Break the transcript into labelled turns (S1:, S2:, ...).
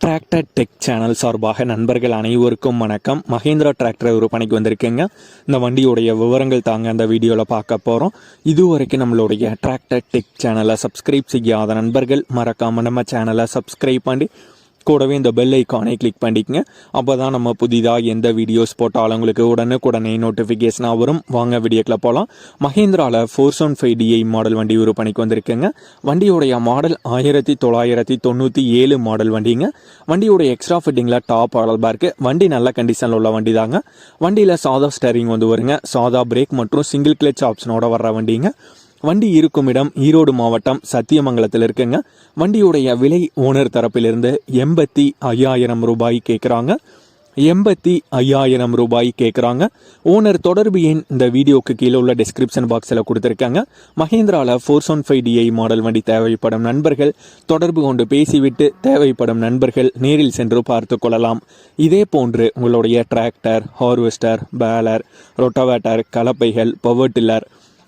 S1: Tractor tech channel சார்பாக நண்பர்கள் அனைவருக்கும் வணக்கம். மகேந்திரா டிராக்டர் விற்பனைக்கு வந்திருக்கேங்க. இந்த வண்டியுடைய விவரங்கள் தாங்க அந்த வீடியோவில் பார்க்க போகிறோம் இதுவரைக்கும் நம்மளுடைய டிராக்டர் டெக் சேனலை சப்ஸ்கிரைப் செய்யாத நண்பர்கள் மறக்காமல் நம்ம சேனலை சப்ஸ்கிரைப் பண்ணி கூடவே இந்த பெல் ஐக்கானை கிளிக் பண்ணிக்கங்க. அப்போ தான் நம்ம புதிதாக எந்த வீடியோஸ் போட்டாலும் உங்களுக்கு உடனுக்குடனே நோட்டிஃபிகேஷனாக வரும். வாங்க வீடியோக்கில் போகலாம் மஹேந்திராவில் four seven five DI model வண்டி விற்பனைக்கு வந்திருக்குங்க. வண்டியோடைய மாடல் ஆயிரத்தி தொள்ளாயிரத்தி தொண்ணூற்றி ஏழு மாடல் வண்டிங்க. வண்டியுடைய எக்ஸ்ட்ரா ஃபிட்டிங்கில் டாப் ஆடல்பாக இருக்குது வண்டி நல்ல கண்டிஷனில் உள்ள வண்டி தாங்க வண்டியில் சாதா ஸ்டேரிங் வந்து வருங்க. சாதா பிரேக் மற்றும் சிங்கிள் கிளச் ஆப்ஷனோட வர்ற வண்டிங்க. வண்டி இருக்கும் இடம் ஈரோடு மாவட்டம் சத்தியமங்கலத்தில் இருக்குங்க. வண்டியுடைய விலை ஓனர் தரப்பிலிருந்து எண்பத்தி ஐயாயிரம் ரூபாய் கேட்குறாங்க எண்பத்தி ஐயாயிரம் ரூபாய் கேட்குறாங்க ஓனர் தொடர்பு எண் இந்த வீடியோக்கு கீழே உள்ள டிஸ்கிரிப்ஷன் பாக்ஸில் கொடுத்துருக்காங்க. மஹேந்திராவில் four one five DI model வண்டி தேவைப்படும் நண்பர்கள் தொடர்பு கொண்டு பேசிவிட்டு தேவைப்படும் நண்பர்கள் நேரில் சென்று பார்த்து கொள்ளலாம். இதே போன்று உங்களுடைய tractor harvester baler rotavator கலப்பைகள் power tiller